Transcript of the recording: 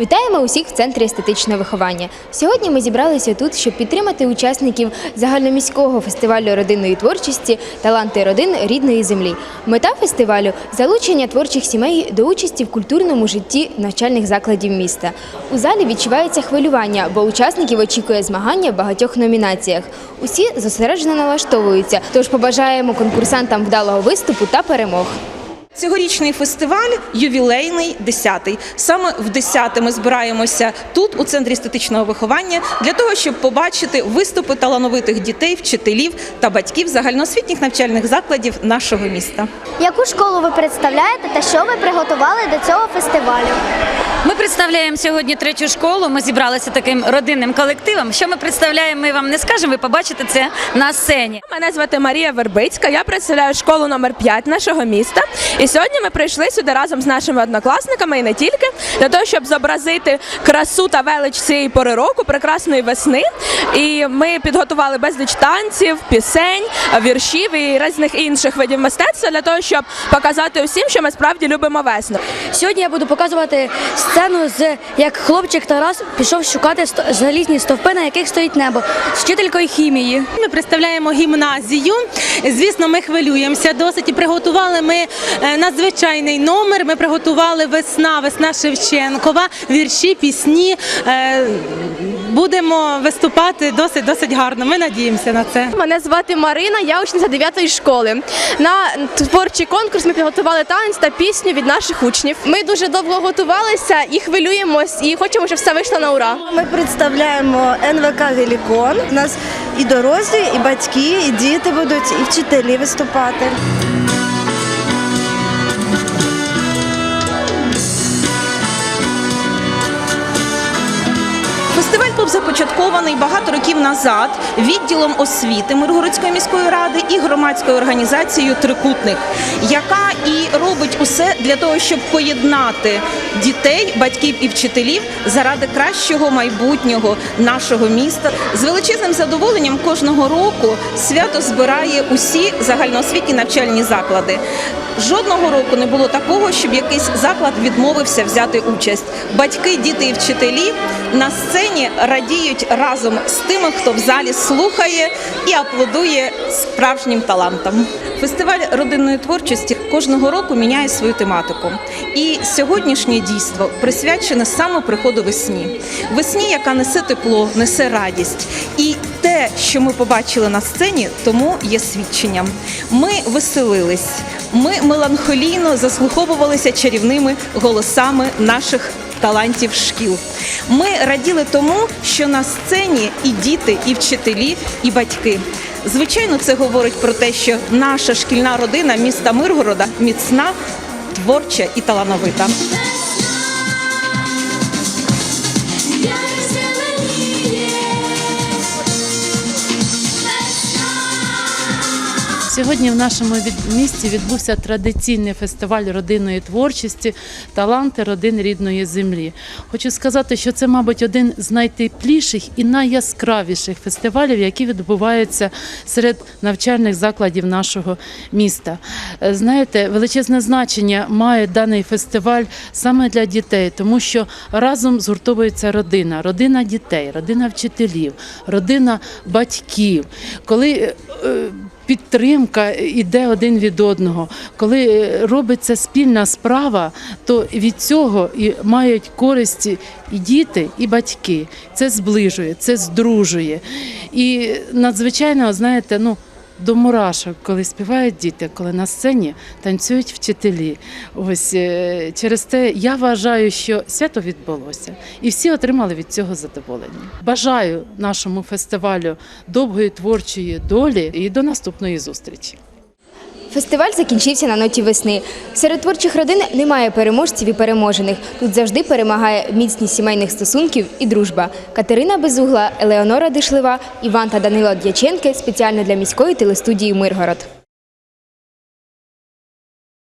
Вітаємо усіх в центрі естетичного виховання. Сьогодні ми зібралися тут, щоб підтримати учасників загальноміського фестивалю родинної творчості Таланти родин рідної землі. Мета фестивалю залучення творчих сімей до участі в культурному житті навчальних закладів міста. У залі відчувається хвилювання, бо учасників очікує змагання в багатьох номінаціях. Усі зосереджено налаштовуються, тож побажаємо конкурсантам вдалого виступу та перемог. Цьогорічний фестиваль ювілейний 10-й. Саме в 10 ми збираємося тут, у центрі естетичного виховання, для того, щоб побачити виступи талановитих дітей, вчителів та батьків загальноосвітніх навчальних закладів нашого міста. Яку школу ви представляєте та що ви приготували до цього фестивалю? Ми представляємо сьогодні третю школу. Ми зібралися таким родинним колективом. Що ми представляємо, ми вам не скажемо. Ви побачите це на сцені. Мене звати Марія Вербицька. Я представляю школу номер 5 нашого міста. І сьогодні ми прийшли сюди разом з нашими однокласниками і не тільки для того, щоб зобразити красу та велич цієї пори року, прекрасної весни. І ми підготували безліч танців, пісень, віршів і різних інших видів мистецтва для того, щоб показати усім, що ми справді любимо весну. Сьогодні я буду показувати сцену з як хлопчик Тарас пішов шукати сто- залізні стовпи, на яких стоїть небо з вчителькою хімії. Ми представляємо гімназію. Звісно, ми хвилюємося досить і приготували ми е, надзвичайний номер. Ми приготували весна, весна Шевченкова, вірші, пісні. Е, Будемо виступати досить досить гарно. Ми надіємося на це. Мене звати Марина, я учниця 9 школи. На творчий конкурс ми підготували танець та пісню від наших учнів. Ми дуже довго готувалися і хвилюємось, і хочемо, щоб все вийшло на ура. Ми представляємо НВК Гелікон. У нас і дорослі, і батьки, і діти будуть, і вчителі виступати. Був започаткований багато років назад відділом освіти Миргородської міської ради і громадською організацією Трикутник, яка і робить усе для того, щоб поєднати дітей, батьків і вчителів заради кращого майбутнього нашого міста. З величезним задоволенням кожного року свято збирає усі загальноосвітні навчальні заклади. Жодного року не було такого, щоб якийсь заклад відмовився взяти участь. Батьки, діти і вчителі на сцені радіють разом з тими, хто в залі слухає і аплодує справжнім талантам. Фестиваль родинної творчості кожного року міняє свою тематику. І сьогоднішнє дійство присвячене саме приходу весні. Весні, яка несе тепло, несе радість. І те, що ми побачили на сцені, тому є свідченням. Ми веселились, ми меланхолійно заслуховувалися чарівними голосами наших талантів шкіл. Ми раділи тому, що на сцені і діти, і вчителі, і батьки. Звичайно, це говорить про те, що наша шкільна родина міста Миргорода міцна, творча і талановита. Сьогодні в нашому місті відбувся традиційний фестиваль родинної творчості Таланти родин рідної землі. Хочу сказати, що це, мабуть, один з найтепліших і найяскравіших фестивалів, які відбуваються серед навчальних закладів нашого міста. Е, Знаєте, величезне значення має даний фестиваль саме для дітей, тому що разом згуртовується родина, родина дітей, родина вчителів, родина батьків. Коли е, е, підтримка йде один від одного. Коли е, робиться спільна справа, то від цього і мають користь і діти, і батьки. Це зближує, це здружує. І надзвичайно, знаєте, ну. До мурашок, коли співають діти, коли на сцені танцюють вчителі. Ось е, через те я вважаю, що свято відбулося, і всі отримали від цього задоволення. Бажаю нашому фестивалю довгої творчої долі і до наступної зустрічі. Фестиваль закінчився на ноті весни. Серед творчих родин немає переможців і переможених. Тут завжди перемагає міцність сімейних стосунків і дружба. Катерина Безугла, Елеонора Дишлива, Іван та Данило Дяченки спеціально для міської телестудії Миргород.